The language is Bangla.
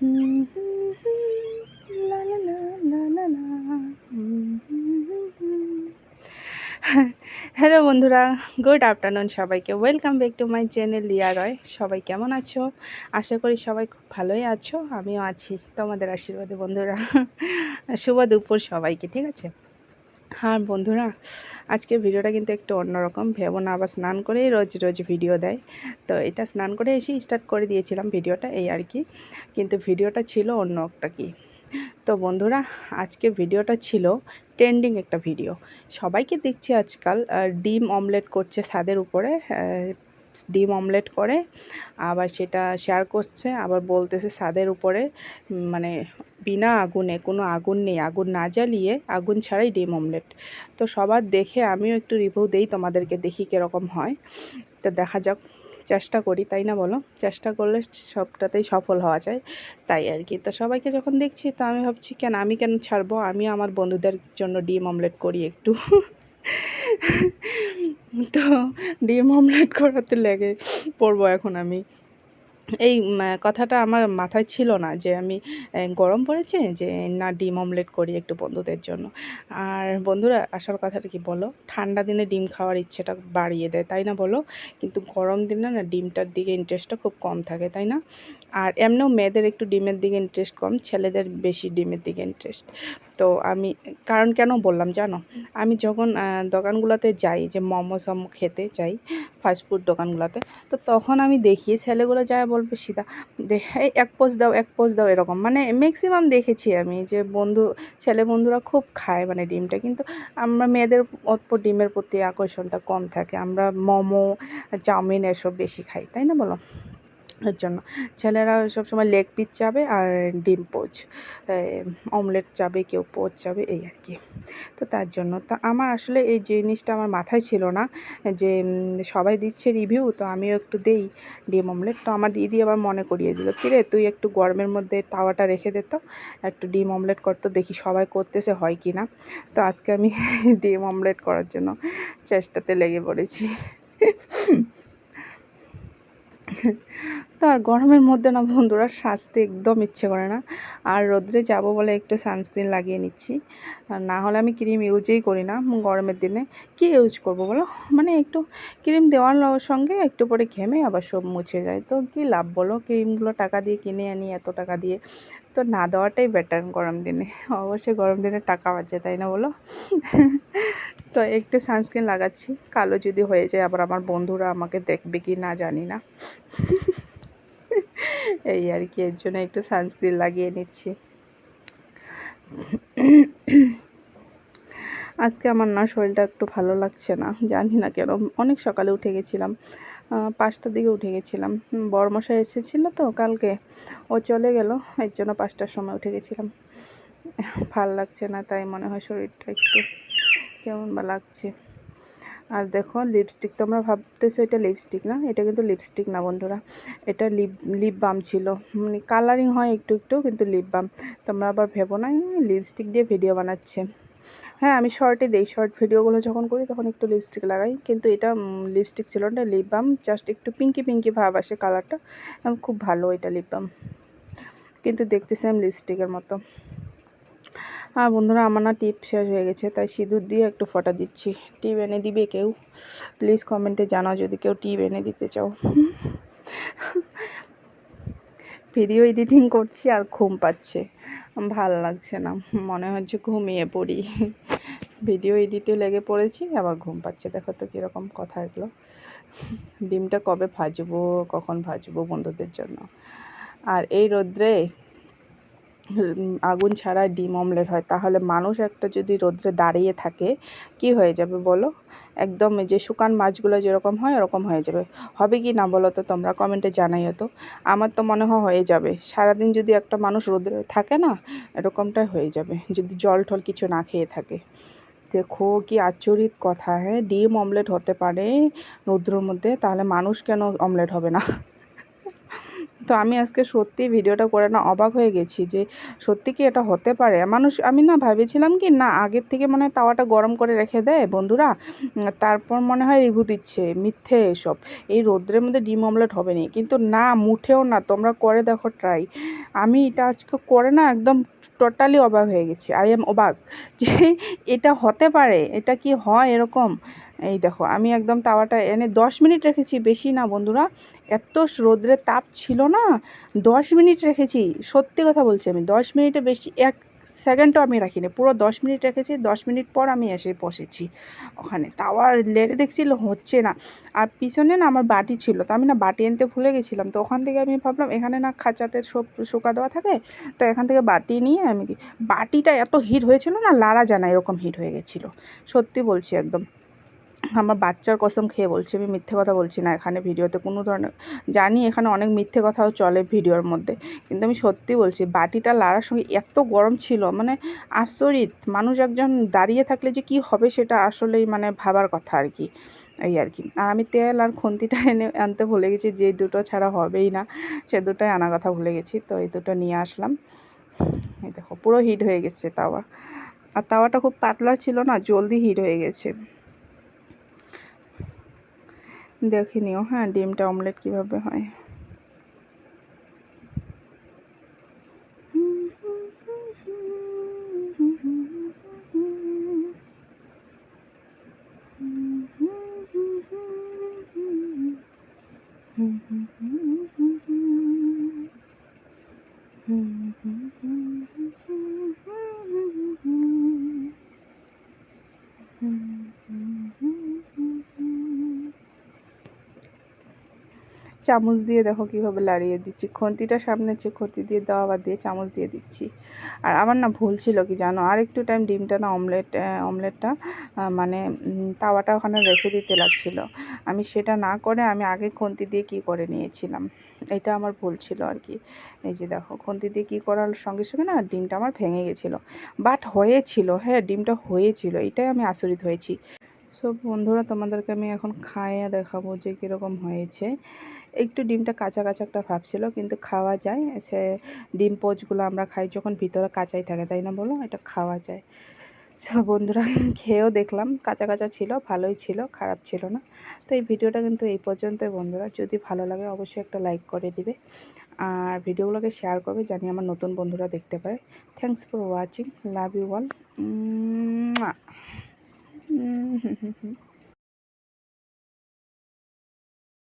হ্যালো বন্ধুরা। গুড আফটারনুন সবাইকে। Welcome back to my channel Liya Roy সবাই কেমন আছো? আশা করি সবাই খুব ভালোই আছো। আমিও আছি তোমাদের আশীর্বাদে, বন্ধুরা। শুভ দুপুর সবাইকে, ঠিক আছে? হ্যাঁ বন্ধুরা আজকে ভিডিওটা কিন্তু একটু অন্যরকম। ভেবো না, আবার স্নান করেই রোজ রোজ ভিডিও দেয়। তো এটা স্নান করে এসেই স্টার্ট করে দিয়েছিলাম ভিডিওটা এই আর কি। কিন্তু ভিডিওটা ছিল অন্য একটা কি। তো বন্ধুরা আজকে ভিডিওটা ছিল ট্রেন্ডিং একটা ভিডিও সবাইকে দেখছি আজকাল ডিম অমলেট করছে স্বাদের উপরে ডিম অমলেট করে, আবার সেটা শেয়ার করছে, আবার বলতেছে ছাদের উপরে মানে বিনা আগুনে, কোনো আগুন নেই, আগুন না জ্বালিয়ে আগুন ছাড়াই ডিম অমলেট তো সবার দেখে আমিও একটু রিভিউ দেই তোমাদেরকে, দেখি কীরকম হয়। তো দেখা যাক, চেষ্টা করি, তাই না বলো? চেষ্টা করলে সবটাতেই সফল হওয়া যায়, তাই আর কি। তো সবাইকে যখন দেখছি, তো আমি ভাবছি, কেন, আমি কেন ছাড়বো? আমি আমার বন্ধুদের জন্য ডিম অমলেট করি একটু। তো ডিম অমলেট করাতে লেগে পড়ব এখন আমি। এই কথাটা আমার মাথায় ছিল না যে আমি গরম পড়েছে যে না ডিম অমলেট করি একটু বন্ধুদের জন্য। আর বন্ধুরা, আসল কথাটা কি বলো? ঠান্ডা দিনে ডিম খাওয়ার ইচ্ছেটা বাড়িয়ে দেয়, তাই না বলো? কিন্তু গরম দিনে না ডিমটার দিকে ইন্টারেস্টটা খুব কম থাকে, তাই না? আর এমনিও মেয়েদের একটু ডিমের দিকে ইন্টারেস্ট কম, ছেলেদের বেশি ডিমের দিকে ইন্টারেস্ট তো আমি, কারণ কেন বললাম জানো? আমি যখন দোকানগুলোতে যাই, যে মোমো সমো খেতে যাই ফাস্টফুড দোকানগুলোতে, তো তখন আমি দেখি ছেলেগুলো যায় বলবে সীতা দেখ এক পোজ দাও, এক পোজ দাও, এরকম। মানে ম্যাক্সিমাম দেখেছি আমি যে বন্ধু, ছেলে বন্ধুরা খুব খায় মানে ডিমটা। কিন্তু আমরা মেয়েদের অল্প ডিমের প্রতি আকর্ষণটা কম থাকে। আমরা মোমো, চাউমিন এসব বেশি খাই, তাই না বলো? এর জন্য। ছেলেরা সবসময় লেগ পিস চাবে আর ডিম পোচ অমলেট চাবে, কেউ পোচ চাবে, এই আর কি। তো তার জন্য, তো আমার আসলে এই জিনিসটা আমার মাথায় ছিল না যে সবাই দিচ্ছে রিভিউ তো আমিও একটু দেই ডিম অমলেট তো আমার দিদি আবার মনে করিয়ে দিল, কিরে, তুই একটু গরমের মধ্যে তাওয়াটা রেখে দে তো, একটু ডিম অমলেট করতো দেখি সবাই করতেছে, হয় কি না? তো আজকে আমি ডিম অমলেট করার জন্য চেষ্টাতে লেগে পড়েছি। তো আর গরমের মধ্যে না বন্ধুরা, সাজতে একদম ইচ্ছে করে না। আর রোদ্রে যাব বলে একটু সানস্ক্রিন লাগিয়ে নিচ্ছি। আর না হলে আমি ক্রিম ইউজই করি না গরমের দিনে। কি ইউজ করব বলো? মানে একটু ক্রিম দেওয়ার সঙ্গে একটু পরে ঘেমে আবার সব মুছে যায়। তো কি লাভ বলো? ক্রিমগুলো টাকা দিয়ে কিনে আনি, এত টাকা দিয়ে। তো না দেওয়াটাই বেটার গরম দিনে। অবশ্যই গরম দিনে টাকা বাঁচে, তাই না বলো? তো একটু সানস্ক্রিন লাগাচ্ছি। কালো যদি হয়ে যায়, আবার আমার বন্ধুরা আমাকে দেখবে কি না জানি না। এই আর কি, এর জন্য একটু সানস্ক্রিন লাগিয়ে নিচ্ছি। আজকে আমার না শরীরটা একটু ভালো লাগছে না, জানি না কেন। অনেক সকালে উঠে গেছিলাম পাঁচটার দিকে উঠে গেছিলাম। বড়মশাই এসেছিল তো কালকে, ও চলে গেল, এর জন্য পাঁচটার সময় উঠে গেছিলাম। ভালো লাগছে না, তাই মনে হয় শরীরটা একটু কেমন বা লাগছে। আর দেখো লিপস্টিক তোমরা ভাবতেছো এটা লিপস্টিক না? এটা কিন্তু লিপস্টিক না বন্ধুরা। এটা লিপ লিপ বাম ছিল। মানে কালারিং হয় একটু একটু, কিন্তু লিপ বাম তোমরা আবার ভেবো না লিপস্টিক দিয়ে ভিডিও বানাচ্ছে। হ্যাঁ আমি শর্টে দিই। শর্ট ভিডিওগুলো যখন করি, তখন একটু লিপস্টিক লাগাই। কিন্তু এটা লিপস্টিক ছিল না লিপ বাম জাস্ট একটু পিঙ্কি পিঙ্কি ভাব আসে কালারটা খুব ভালো এটা লিপ বাম কিন্তু দেখতে সেম লিপস্টিকের মতো। আর বন্ধুরা, আমার না টিপ শেষ হয়ে গেছে, তাই সিঁদুর দিয়ে একটু ফটা দিচ্ছি। টিপ এনে দিবে কেউ? প্লিজ কমেন্টে জানাও যদি কেউ টিপ এনে দিতে চাও। ভিডিও এডিটিং করছি আর ঘুম পাচ্ছে। ভালো লাগছে না, মনে হচ্ছে ঘুমিয়ে পড়ি। ভিডিও এডিটে লেগে পড়েছি, আবার ঘুম পাচ্ছে। দেখো তো কীরকম কথা এগুলো। ডিমটা কবে ভাজবো, কখন ভাজবো বন্ধুদের জন্য। আর এই রোদ্রে আগুন ছাড়া ডিম অমলেট হয়। তাহলে মানুষ একটা যদি রোদ্রে দাঁড়িয়ে থাকে, কি হয়ে যাবে বলো? একদম যে শুকান মাছগুলো যেরকম হয়, ওরকম হয়ে যাবে। হবে কি না বলো তো তোমরা কমেন্টে জানাইও তো। আমার তো মনে হয় হয়ে যাবে। সারাদিন যদি একটা মানুষ রোদ্রে থাকে না, এরকমটাই হয়ে যাবে। যদি জল টল কিছু না খেয়ে থাকে। দেখো কি আচরিত কথা হ্যাঁ? ডিম অমলেট হতে পারে রৌদ্রর মধ্যে, তাহলে মানুষ কেন অমলেট হবে না? তো আমি আজকে সত্যি ভিডিওটা করে না অবাক হয়ে গেছি যে সত্যি কি এটা হতে পারে। মানুষ, আমি না ভেবেছিলাম কি না আগের থেকে মনে হয় তাওয়াটা গরম করে রেখে দেয় বন্ধুরা, তারপর মনে হয় রিভু দিচ্ছে, মিথ্যে এসব। এই রোদ্রের মধ্যে ডিম অমলেট হবে না। কিন্তু না, মুঠেও না, তোমরা করে দেখো ট্রাই আমি এটা আজকে করে না একদম টোটালি অবাক হয়ে গেছি। আই এম অবাক যে এটা হতে পারে, এটা কি হয় এরকম? এই দেখো, আমি একদম তাওয়াটা এনে দশ মিনিট রেখেছি, বেশি না বন্ধুরা। এত রোদ্রের তাপ ছিল না, দশ মিনিট রেখেছি। সত্যি কথা বলছি আমি, দশ মিনিটে বেশি, এক সেকেন্ডও আমি রাখিনি, পুরো দশ মিনিট রেখেছি, দশ মিনিট পর আমি এসে বসেছি ওখানে। তাওয়ার লেড়ে দেখছিল হচ্ছে না। আর পিছনে না আমার বাটি ছিল, তো আমি না বাটি আনতে ভুলে গেছিলাম, তো ওখান থেকে আমি ভাবলাম, এখানে না খাঁচাতে সব শুকা দেওয়া থাকে, তো এখান থেকে বাটি নিয়ে আমি বাটিটা এত হিট হয়েছিল না, লাড়া জানা এরকম হিট হয়ে গেছিল। সত্যি বলছি একদম। আমার বাচ্চার কসম খেয়ে বলছি, আমি মিথ্যে কথা বলছি না এখানে ভিডিওতে। কোনো ধরনের জানি এখানে অনেক মিথ্যে কথাও চলে ভিডিওর মধ্যে, কিন্তু আমি সত্যি বলছি, বাটিটা লাড়ার সঙ্গে এত গরম ছিল মানে আচরিত মানুষ একজন দাঁড়িয়ে থাকলে যে কি হবে সেটা আসলেই মানে ভাবার কথা আর কি, এই আর কি। আর আমি তেল আর খুন্তিটা এনে আনতে ভুলে গেছি, যে দুটো ছাড়া হবেই না, সে দুটোই আনা কথা ভুলে গেছি, তো এই দুটো নিয়ে আসলাম। এই দেখো, পুরো হিট হয়ে গেছে তাওয়া। আর তাওয়াটা খুব পাতলা ছিল না, জলদি হিট হয়ে গেছে। দেখে নিও হ্যাঁ ডিমটা অমলেট কীভাবে হয়। চামচ দিয়ে দেখো কীভাবে লাড়িয়ে দিচ্ছি। খুন্তিটা সামনে হচ্ছে খুন্তি দিয়ে দেওয়া বাদ দিয়ে চামচ দিয়ে দিচ্ছি। আর আমার না ভুল ছিল কি জানো? আর একটু টাইম ডিমটা না অমলেট অমলেটটা মানে তাওয়াটা ওখানে রেখে দিতে লাগছিল। আমি সেটা না করে আমি আগে খুন্তি দিয়ে কি করে নিয়েছিলাম? এটা আমার ভুল ছিল আর কি। এই যে দেখো, খুন্তি দিয়ে কী করার সঙ্গে সঙ্গে না ডিমটা আমার ভেঙে গেছিল। বাট হয়েছিল হ্যাঁ ডিমটা হয়েছিল, এটাই আমি আচরিত হয়েছি। সব বন্ধুরা, তোমাদেরকে আমি এখন খাইয়ে দেখাবো যে কীরকম হয়েছে। একটু ডিমটা কাঁচা কাঁচা একটা ভাব ছিল, কিন্তু খাওয়া যায়। সে ডিম পোচগুলো আমরা খাই যখন ভিতরে কাঁচাই থাকে, তাই না বলো? এটা খাওয়া যায়। সব বন্ধুরা, খেয়েও দেখলাম, কাঁচা কাঁচা ছিল, ভালোই ছিল, খারাপ ছিল না। তো এই ভিডিওটা কিন্তু এই পর্যন্তই, বন্ধুরা। যদি ভালো লাগে, অবশ্যই একটা লাইক করে দিবে। আর ভিডিওগুলোকে শেয়ার করবে, জানি আমার নতুন বন্ধুরা দেখতে পারে thanks for watching love you all 嗯哼哼哼。